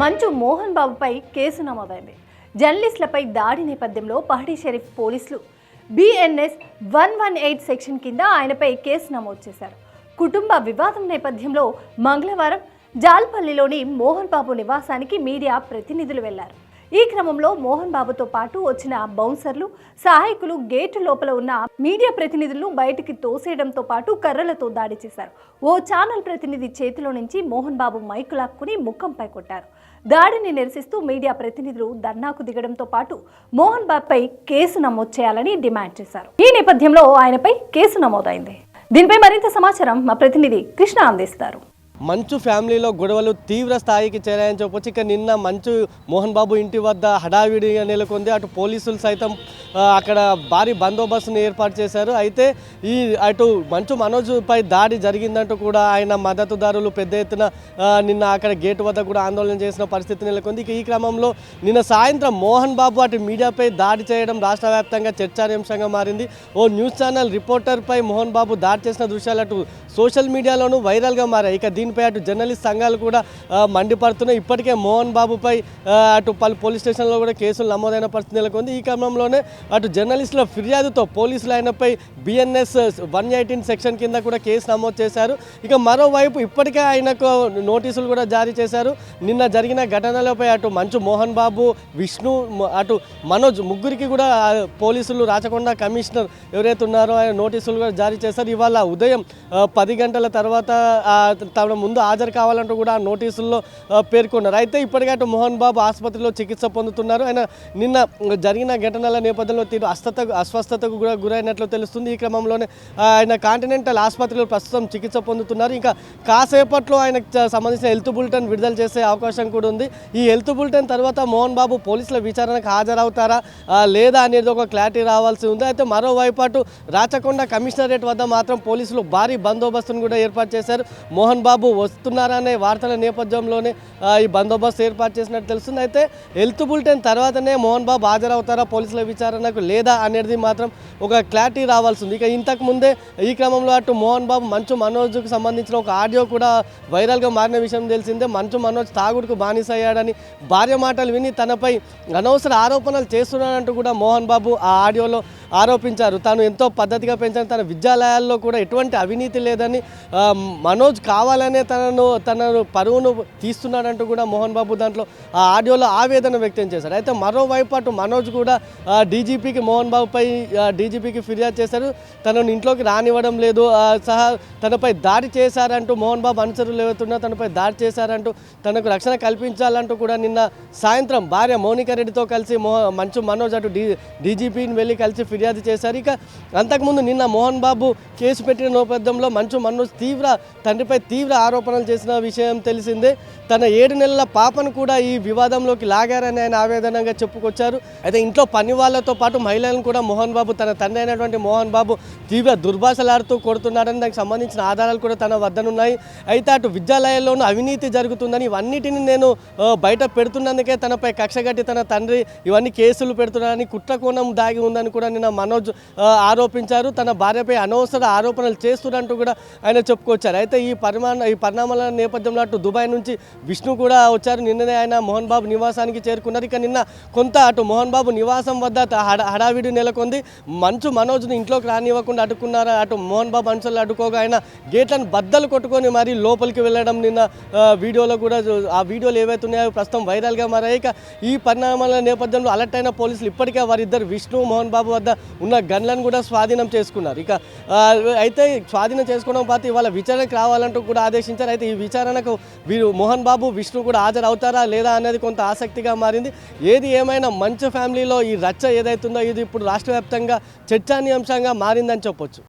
మంచు మోహన్ బాబుపై కేసు నమోదైంది. జర్నలిస్టులపై దాడి నేపథ్యంలో పహడీ షరీఫ్ పోలీసులు BNS one one eight section కింద ఆయనపై కేసు నమోదు చేశారు. కుటుంబ వివాదం నేపథ్యంలో మంగళవారం జాల్పల్లిలోని మోహన్ బాబు నివాసానికి మీడియా ప్రతినిధులు వెళ్ళారు. ఈ క్రమంలో మోహన్ బాబుతో పాటు వచ్చిన బౌన్సర్లు సహాయకులు గేటు లోపల ఉన్న మీడియా ప్రతినిధులను బయటికి తోసేయడంతో పాటు కర్రలతో దాడి చేశారు. ఓ ఛానల్ ప్రతినిధి చేతిలో నుంచి మోహన్ బాబు మైకు లాక్కుని ముఖంపై కొట్టారు. దాడిని నిరసిస్తూ మీడియా ప్రతినిధులు ధర్నాకు దిగడంతో పాటు మోహన్ బాబుపై కేసు నమోదు చేయాలని డిమాండ్ చేశారు. ఈ నేపథ్యంలో ఆయనపై కేసు నమోదైంది. దీనిపై మరింత సమాచారం మా ప్రతినిధి కృష్ణ అందిస్తారు. మంచు ఫ్యామిలీలో గొడవలు తీవ్ర స్థాయికి చేరాయని చెప్పొచ్చు. ఇక నిన్న మంచు మోహన్ బాబు ఇంటి వద్ద హడావిడిగా నెలకొంది. అటు పోలీసులు సైతం అక్కడ భారీ బందోబస్తుని ఏర్పాటు చేశారు. అయితే ఈ అటు మంచు మనోజ్పై దాడి జరిగిందంటూ కూడా ఆయన మద్దతుదారులు పెద్ద ఎత్తున నిన్న అక్కడ గేటు వద్ద కూడా ఆందోళన చేసిన పరిస్థితి నెలకొంది. ఇక ఈ క్రమంలో నిన్న సాయంత్రం మోహన్ బాబు అటు మీడియాపై దాడి చేయడం రాష్ట్ర వ్యాప్తంగా చర్చానీయాంశంగా మారింది. ఓ న్యూస్ ఛానల్ రిపోర్టర్పై మోహన్ బాబు దాడి చేసిన దృశ్యాలు అటు సోషల్ మీడియాలోనూ వైరల్గా మారాయి. ఇక దీనిపై అటు జర్నలిస్ట్ సంఘాలు కూడా మండిపడుతున్నాయి. ఇప్పటికే మోహన్ బాబుపై అటు పలు పోలీస్ స్టేషన్లో కూడా కేసులు నమోదైన పరిస్థితి నెలకొంది. ఈ క్రమంలోనే అటు జర్నలిస్టుల ఫిర్యాదుతో పోలీసులు ఆయనపై బిఎన్ఎస్ వన్ ఎయిటీన్ సెక్షన్ కింద కూడా కేసు నమోదు చేశారు. ఇక మరోవైపు ఇప్పటికే ఆయనకు నోటీసులు కూడా జారీ చేశారు. నిన్న జరిగిన ఘటనలపై అటు మంచు మోహన్ బాబు విష్ణు అటు మనోజ్ ముగ్గురికి కూడా పోలీసులు రాచకొండ కమిషనర్ ఎవరైతే ఉన్నారో ఆయన నోటీసులు కూడా జారీ చేశారు. ఇవాళ ఉదయం పది గంటల తర్వాత ఆ, తమ ముందు హాజరు కావాలంటూ కూడా ఆ నోటీసుల్లో పేర్కొన్నారు. అయితే ఇప్పటికే అటు మోహన్ బాబు ఆసుపత్రిలో చికిత్స పొందుతున్నారు. ఆయన నిన్న జరిగిన ఘటనల నేపథ్యంలో తీరు అస్వస్థ అస్వస్థతకు కూడా గురైనట్లు తెలుస్తుంది. ఈ క్రమంలోనే ఆయన కాంటినెంటల్ ఆసుపత్రిలో ప్రస్తుతం చికిత్స పొందుతున్నారు. ఇంకా కాసేపట్లో ఆయనకు సంబంధించిన హెల్త్ బులెటిన్ విడుదల చేసే అవకాశం కూడా ఉంది. ఈ హెల్త్ బులెటిన్ తర్వాత మోహన్ బాబు పోలీసుల విచారణకు హాజరవుతారా లేదా అనేది ఒక క్లారిటీ రావాల్సి ఉంది. అయితే మరోవైపు అటు రాచకొండ కమిషనరేట్ వద్ద మాత్రం పోలీసులు భారీ బందోబస్తును కూడా ఏర్పాటు చేశారు. మోహన్ బాబు వస్తున్నారనే వార్తల నేపథ్యంలోనే ఈ బందోబస్తు ఏర్పాటు చేసినట్టు తెలుస్తుంది. అయితే హెల్త్ బులెటిన్ తర్వాతనే మోహన్ బాబు హాజరవుతారా పోలీసుల విచారణకు లేదా అనేది మాత్రం ఒక క్లారిటీ రావాల్సి తెలుస్తుంది ఇక ఇంతకు ముందే ఈ క్రమంలో అటు మోహన్ బాబు మంచు మనోజ్కు సంబంధించిన ఒక ఆడియో కూడా వైరల్గా మారిన విషయం తెలిసిందే. మంచు మనోజ్ తాగుడుకు బానిస అయ్యాడని భార్య మాటలు విని తనపై అనవసర ఆరోపణలు చేస్తున్నాడంటూ కూడా మోహన్ బాబు ఆ ఆడియోలో ఆరోపించారు. తాను ఎంతో పద్ధతిగా పెంచాను తన విద్యాలయాల్లో కూడా ఎటువంటి అవినీతి లేదని మనోజ్ కావాలనే తనను తనను పరువును తీస్తున్నాడంటూ కూడా మోహన్ బాబు దాంట్లో ఆ ఆడియోలో ఆవేదన వ్యక్తం చేశారు అయితే మరోవైపు అటు మనోజ్ కూడా డీజీపీకి మోహన్ బాబుపై డీజీపీకి ఫిర్యాదు చేశారు. తనను ఇంట్లోకి రానివ్వడం లేదు. సహా తనపై దాడి చేశారంటూ మోహన్ బాబు అనుసరులు ఏవైతున్నా తనపై దాడి చేశారంటూ తనకు రక్షణ కల్పించాలంటూ కూడా నిన్న సాయంత్రం భార్య మౌనిక రెడ్డితో కలిసి మో మంచు మనోజ్ అటు డీ డీజీపీని వెళ్ళి కలిసి ఫిర్యాదు చేశారు. ఇక అంతకుముందు నిన్న మోహన్ బాబు కేసు పెట్టిన నేపథ్యంలో మంచు మనోజ్ తీవ్ర తండ్రిపై తీవ్ర ఆరోపణలు చేసిన విషయం తెలిసిందే. తన ఏడు నెలల పాపను కూడా ఈ వివాదంలోకి లాగారని ఆయన ఆవేదనగా చెప్పుకొచ్చారు. అయితే ఇంట్లో పని వాళ్ళతో పాటు మహిళలను కూడా మోహన్ బాబు తన తండ్రి అయినటువంటి మోహన్ బాబు తీవ్ర దుర్భాషలాడుతూ కొడుతున్నాడని దానికి సంబంధించిన ఆధారాలు కూడా తన వద్దనున్నాయి. అయితే అటు విద్యాలయాల్లోనూ అవినీతి జరుగుతుందని ఇవన్నిటిని నేను బయట పెడుతున్నందుకే తనపై కక్షగట్టి తన తండ్రి ఇవన్నీ కేసులు పెడుతున్నాడని కుట్ర కోణం దాగి ఉందని కూడా నిన్న మనోజ్ ఆరోపించారు. తన భార్యపై అనవసర ఆరోపణలు చేస్తున్నట్టు కూడా ఆయన చెప్పుకొచ్చారు. అయితే ఈ పరిమాణ ఈ పరిణామాల నేపథ్యంలో అటు దుబాయ్ నుంచి విష్ణు కూడా వచ్చారు. నిన్ననే ఆయన మోహన్ బాబు నివాసానికి చేరుకున్నారు. ఇక నిన్న కొంత అటు మోహన్ బాబు నివాసం వద్ద హడావిడి నెలకొంది. మంచు మనోజ్ను ఇంట్లోకి రానివ్వకుండా అడ్డుకున్నారు? అటు మోహన్ బాబు అంశాలు అడ్డుకోగా ఆయన గేట్లను బద్దలు కొట్టుకొని మరీ లోపలికి వెళ్ళడం నిన్న వీడియోలో కూడా ఆ వీడియోలు ఏవైతే ఉన్నాయో ప్రస్తుతం వైరల్గా మారాయి. ఇక ఈ పరిణామాల నేపథ్యంలో అలర్ట్ అయిన పోలీసులు ఇప్పటికే వారిద్దరు విష్ణు మోహన్ బాబు వద్ద ఉన్న గన్లను కూడా స్వాధీనం చేసుకున్నారు. ఇక అయితే స్వాధీనం చేసుకోవడం పాటు ఇవాళ విచారణకు రావాలంటూ కూడా ఆదేశించారు. అయితే ఈ విచారణకు వీరు మోహన్ బాబు విష్ణు కూడా హాజరవుతారా లేదా అనేది కొంత ఆసక్తిగా మారింది. ఏది ఏమైనా మంచు ఫ్యామిలీలో ఈ రచ్చ ఏదైతుందో ఇది ఇప్పుడు రాష్ట్ర వ్యాప్తంగా చర్చానీయాంశంగా మారిందని చెప్పొచ్చు.